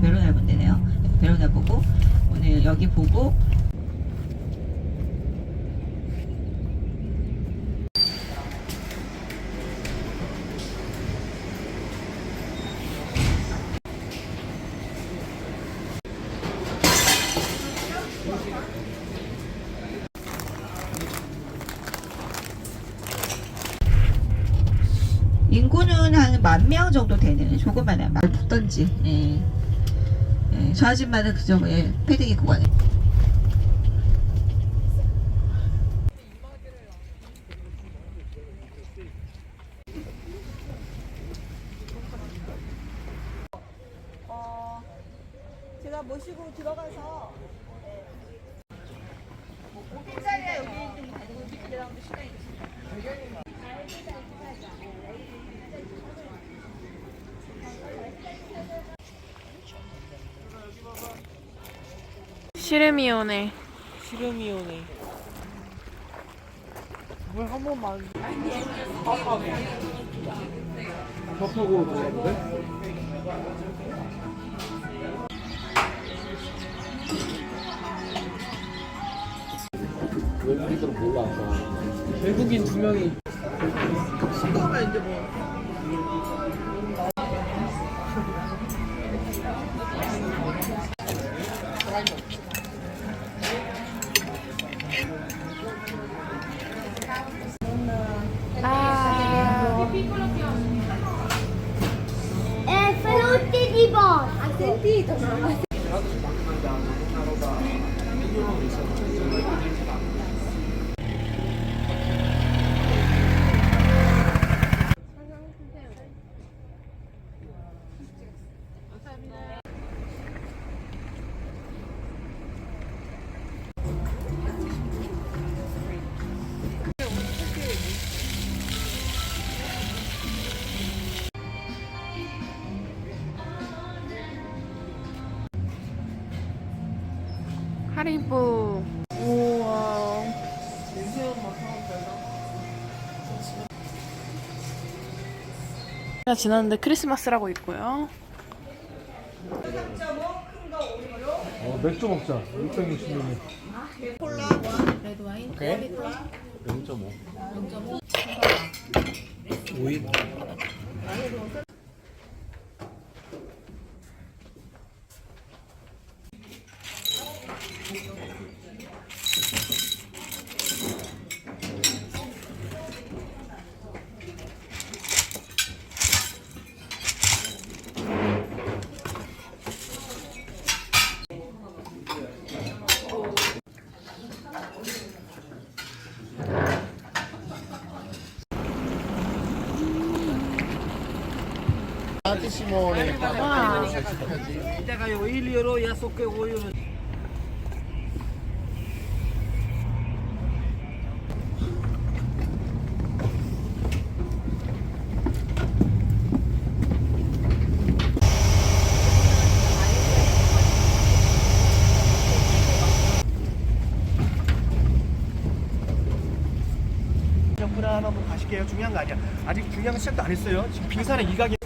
베로나 본데네요. 베로나 보고 오늘 여기 보고 인구는 한 만 명 정도 되는 조그만한 말 붙던지. 예. 예, 저 아줌마는 그저 예, 패딩 입고 가네 어, 제가 모시고 들어가서 오빛자리가 여기 좀 다니고 들어가면 시간이 있습니다. 시름이 오네. 시름이 오네. 뭘한 번만. 팝하고 들어갔는데? 외국인들은 몰라 외국인 두 명이 신고하면 이제 뭐 ティーとか。 하리보. 우와. 가 지났는데 크리스마스라고 있고요. 어, 맥주 먹자 660ml 오케이. 0.5 오일. 아티시모네 와. 이 따가 요 1, 2로 약속해 오유는 점프나 하나 뭐 가실게요. 중요한 거 아니야. 아직 중요한 거 시작도 안 했어요. 지금 빙산의 이각이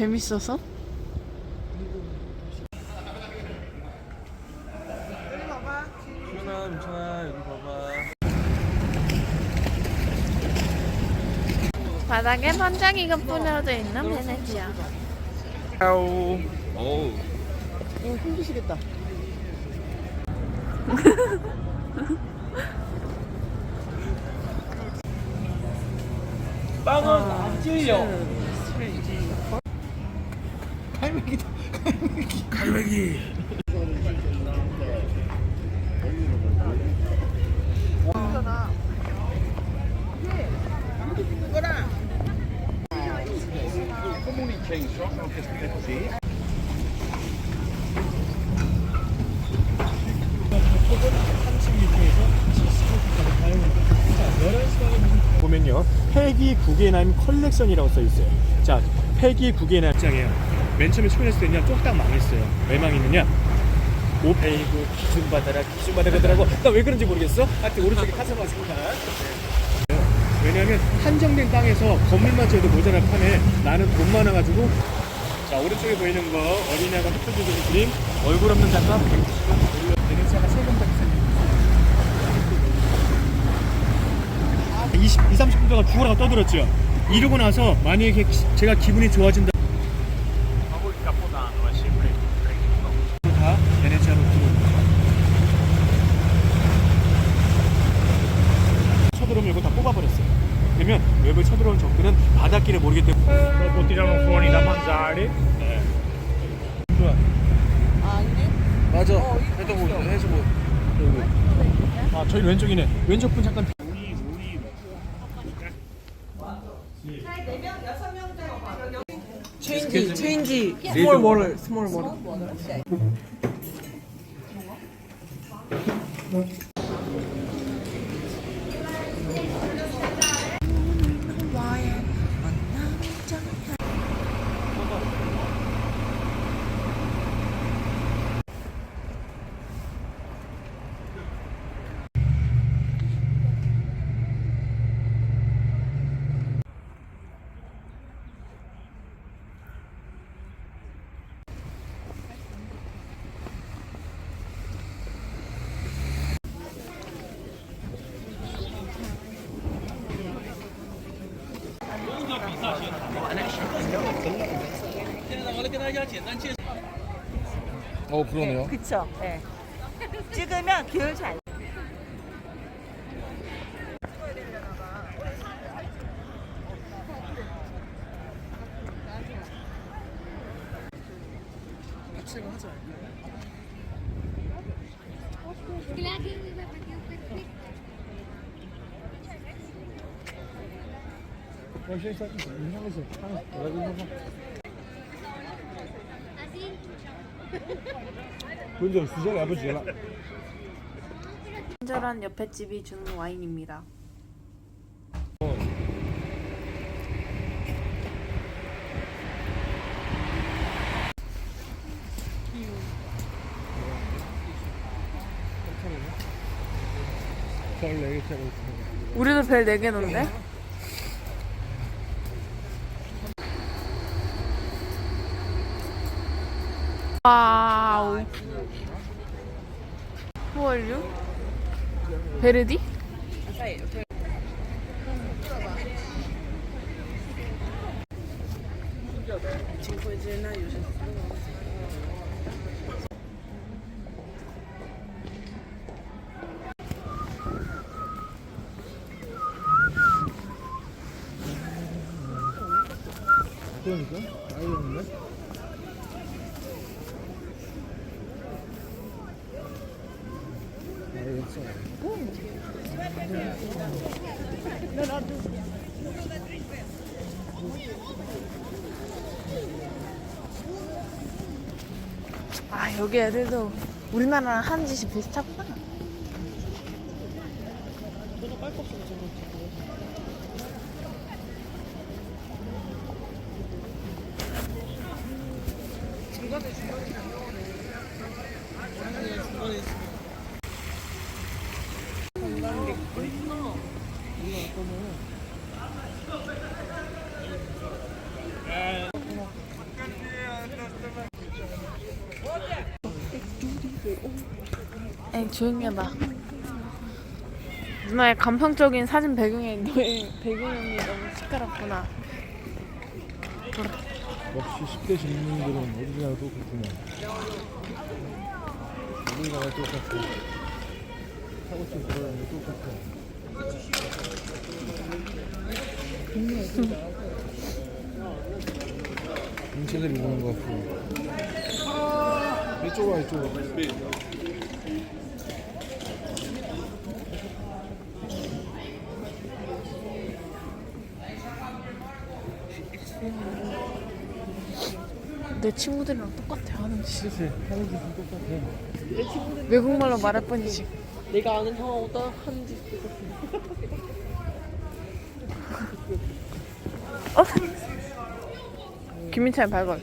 재밌어서? 윤아, 윤찬아 여기 봐봐. 바닥에 반짝이가 뿌려져 있는 베네치아. 아우. 어우. 이거 힘드시겠다. 빵은 안 찔려. 갈매기. 보면요, 폐기 구겐하임 컬렉션이라고 써 있어요. 자, 폐기 구겐하임 장이에요. 맨 처음에 출연했을 때는요 쫄딱 망했어요. 왜 망했느냐? 오 베이고 기준 받아라 기준 받아 그러더라고. 나 왜 그런지 모르겠어. 하여튼 오른쪽에 카사노 생각. 왜냐하면 한정된 땅에서 건물만 지어도 모자랄 판에 나는 돈 많아가지고 자 오른쪽에 보이는 거 어린이가 흩어지는 그림 얼굴 없는 장갑 190원 베네치아가 세금밖에 생깁니다 20, 2, 30분 동안 죽어라고 떠들었죠 이러고 나서 만약에 기- 제가 기분이 좋아진다 다 베네치아로 들어옵니다 쳐들어오면 이거 다 뽑아버렸어요 그러면 외부에 쳐들어온 적들은 바닷길을 모르기 때문에 Dopo tirano fuori da mangiare. 네. 좋아. 맞아. 해도 뭐 해서 뭐. 아 저희 왼쪽이네 왼쪽 분 잠깐 체인지 체인지 스몰 머를 스몰 머를 어 그러네요. 그쵸. 예. 찍으면 기울 잘. 근데 수저 아버지 라 친절한 옆에 집이 주는 와인입니다. 별 4개 차고 우리도 별 4개 놓는데? 와우. Who are you? 베르디? 그러니까 아예 없네. 아예 없어. 아 여기 애들도 우리나라랑 하는 짓이 비슷하구나. 에 조용히 해봐. 누나의 감성적인 사진 배경에 너의 배경음이 너무 시끄럽구나. 역시 10대 젊은이들은 어디가도 그렇구나. 어디가나 똑같아. 하고 싶은 그러는 게 똑같아. 인체들이 보는 것 같고. 이쪽으로 와, 이쪽으로. 내 친구들이랑 똑같아 하는 짓. 그치 하는 짓은 똑같아 외국말로 말할 뿐이지. 내가 아는 형하고 하는지 어? 김민찬 발걸.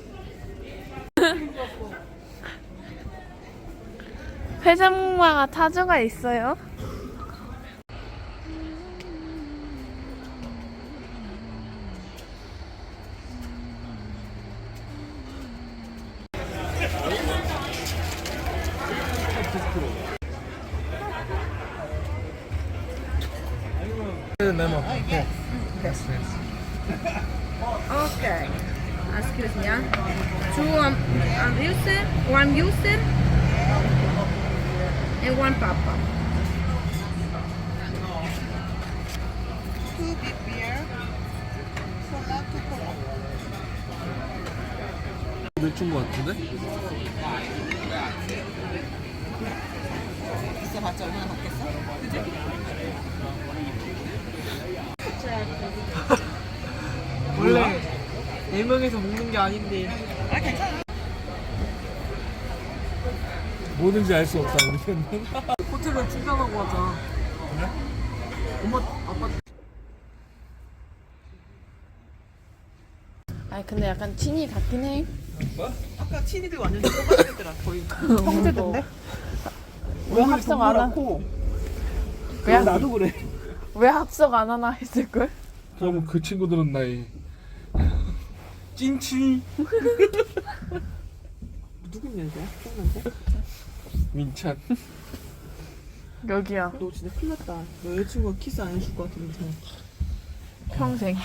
회전목마가 타조가 있어요. 네모 Okay. Excuse me. ah. Two um, um, user, one user, and one papa. 맥주인 것 같은데? 원래 네 명이서 먹는 게 아닌데. 뭐든지 알 수 없다 우리 는 호텔은 충전하고 하자. 그래? 엄마 아빠. 아니 근데 약간 친이 같긴 해. 아까 친이들 완전 똑같았더라 거의. 형제던데? 왜 합성 안 하? 왜, 합- 나도 그래. 왜 합성 안 하나 했을 걸? 그럼 그 친구들은 나이 찐치. 누구냐 이거? 형난데? 민찬 여기야 너 진짜 큰일 났다. 너 여자친구가 키스 안 해줄 것 같은데. 평생.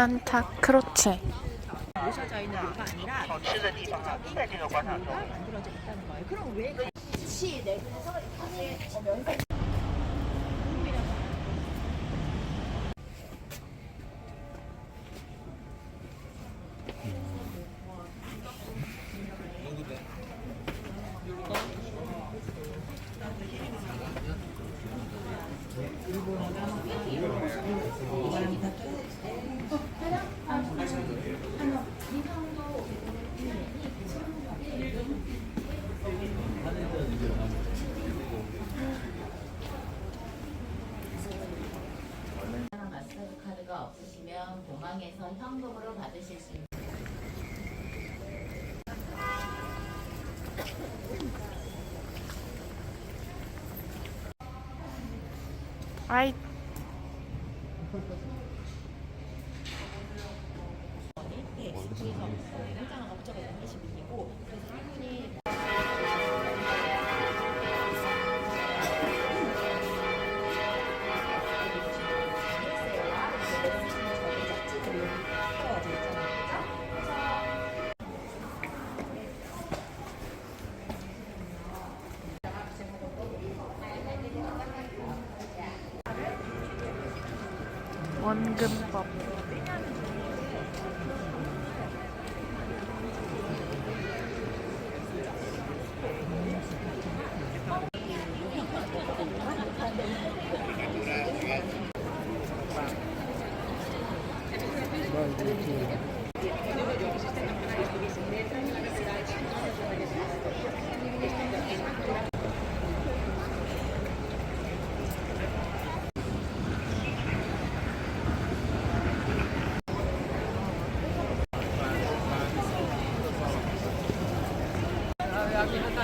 산타 크로체. 공항에서 현금으로 받으실 수 있습니다. 아이 원금 법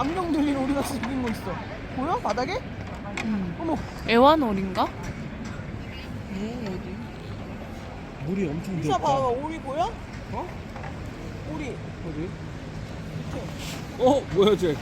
암령 들리는 우리 같이 생긴 거 있어. 보여? 바닥에? 어머. 애완오리인가? 물이 엄청 진짜 봐봐. 오리 보여? 어? 오리. 어디? 어 뭐야 쟤?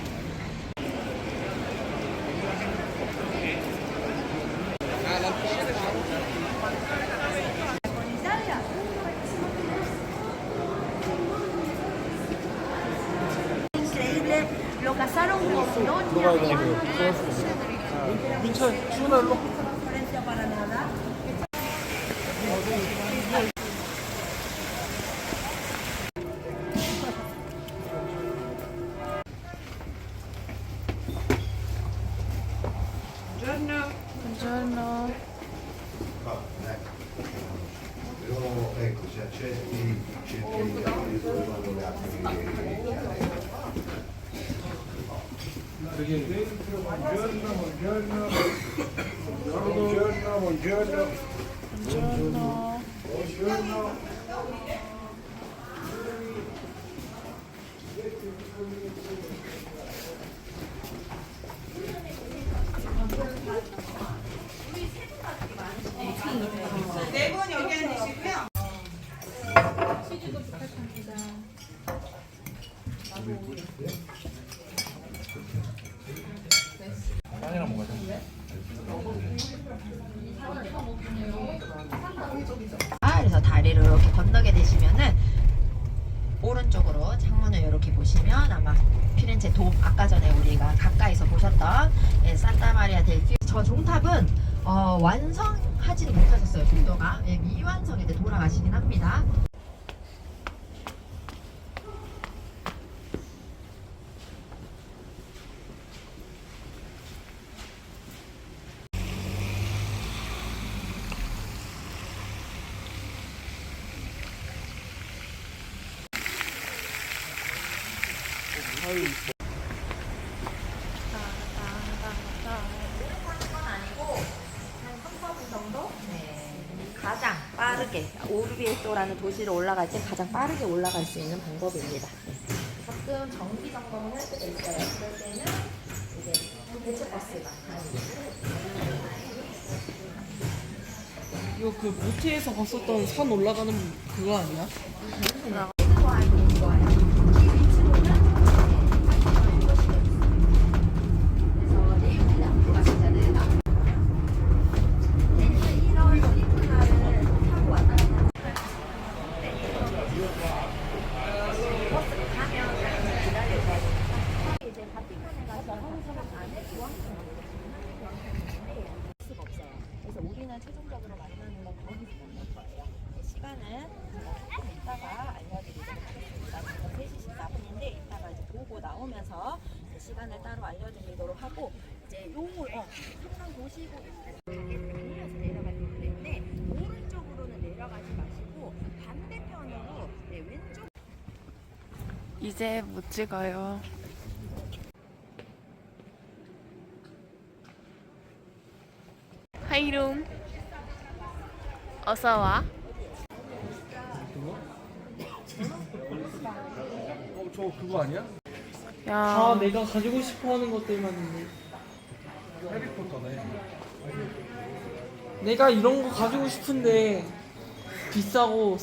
Le altre buongiorno. 네 분 여기 앉으시고요. 아, 그래서 다리를 이렇게 건너게 되시면은 오른쪽으로 창문을 이렇게 보시면 아마 피렌체 돔 아까 전에 우리가 가까이서 보셨던 예, 산타 마리아 델 피. 저 종탑은 어, 완성하지는 못하셨어요. 빌더가 예, 미완성인데 돌아가시긴 합니다. 가장 빠르게 도시로 올라갈 때 가장 빠르게 올라갈 수 있는 방법입니다. 네. 가끔 정기 점검을 할 때가 있어요. 그럴 때는 이제 대체 버스가 이거 그 모티에서 봤었던 산 올라가는 그거 아니야? 이제 바티칸에 가서 안에 교황청을 수가 없어요. 그래서 우리는 최종적으로 만나는 건 거기서 만날 거예요. 네, 시간은 이따가 알려드리도록 하겠습니다. 지금 3시 14분인데 이따가 이제 보고 나오면서 이제 시간을 따로 알려드리도록 하고 이제 요물 어 상상 보시고 돌면서 내려가기 때문에 오른쪽으로는 내려가지 마시고 반대편으로 네, 왼쪽 이제 못 찍어요. 하이룸. 어서 와. 어 저거 그거 아니야? 야. 내가 가지고 싶어 하는 것들만 있네. 해리포터네 내가 이런 거 가지고 싶은데 비싸고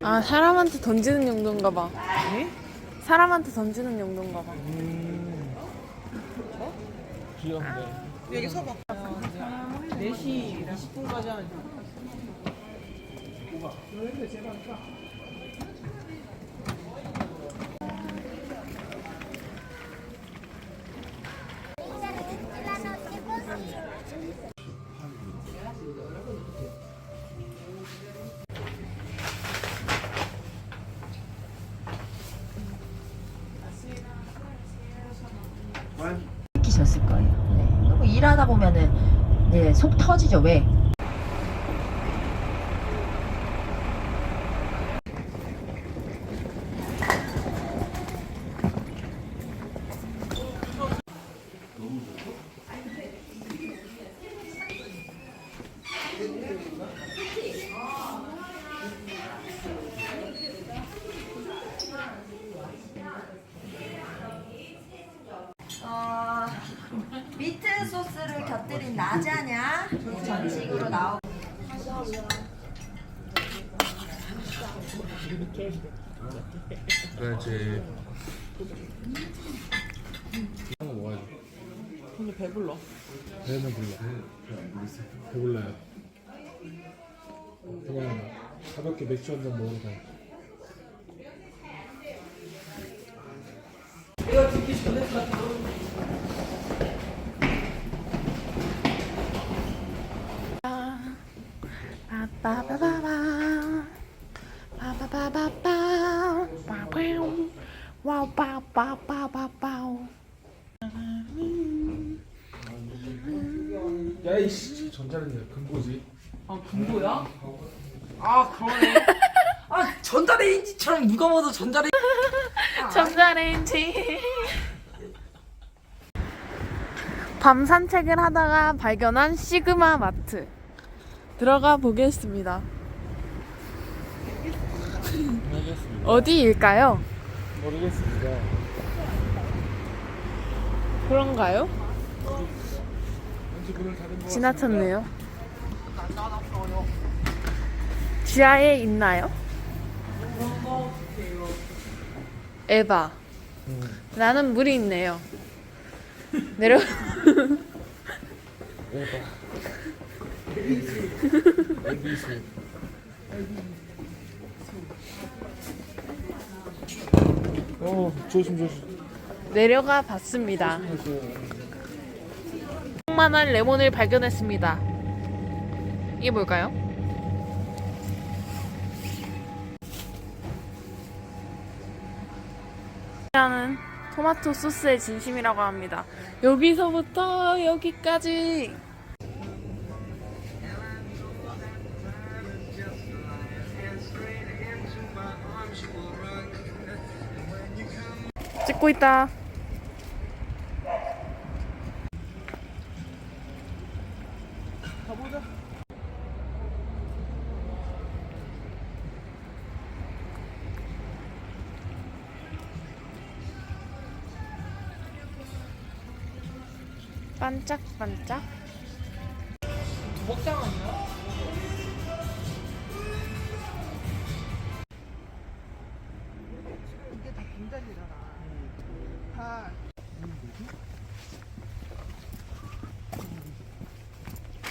아 사람한테 던지는 용도인가 봐. 네? 사람한테 던지는 용도인가 봐. 귀엽네 여기 서봐. 4시 20분까지 하는 시 일하다 보면은 네, 속 터지죠. 왜? 어, 미트 소스를 곁들인 라자냐 전식으로 나오고 그렇지. 한번 먹어야지. 근데 배불러. 배는 불러. 배불러요. 그냥 가볍게 맥주 한 잔 먹어도 돼. 빠바바바 빠바바바바 빠바우 와우 빠바바바바우 야이씨 전자레인지 금고지. 아 금고야? 아 그러네. 아 전자레인지처럼 누가 봐도 전자레인지. 전자레인지 밤 산책을 하다가 발견한 시그마 마트 들어가 보겠습니다. 어디일까요? 모르겠습니다. 그런가요? 지나쳤네요 지하에 있나요? 에바 나는 물이 있네요 내려. 어 조심 조심. 내려가 봤습니다. 만한 레몬을 발견했습니다. 이게 뭘까요? 라는 토마토 소스의 진심이라고 합니다. 여기서부터 여기까지 찍고 있다. 반짝반짝. 두벅장 아니야? 이게 다 빈자리잖아. 다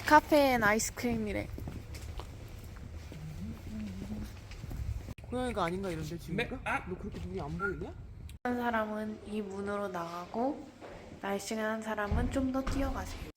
카페엔 아이스크림이래. 고양이가 아닌가 이런데 지금? 너 그렇게 눈이 안 보이냐? 한 사람은 이 문으로 나가고 날씬한 사람은 좀 더 뛰어가세요.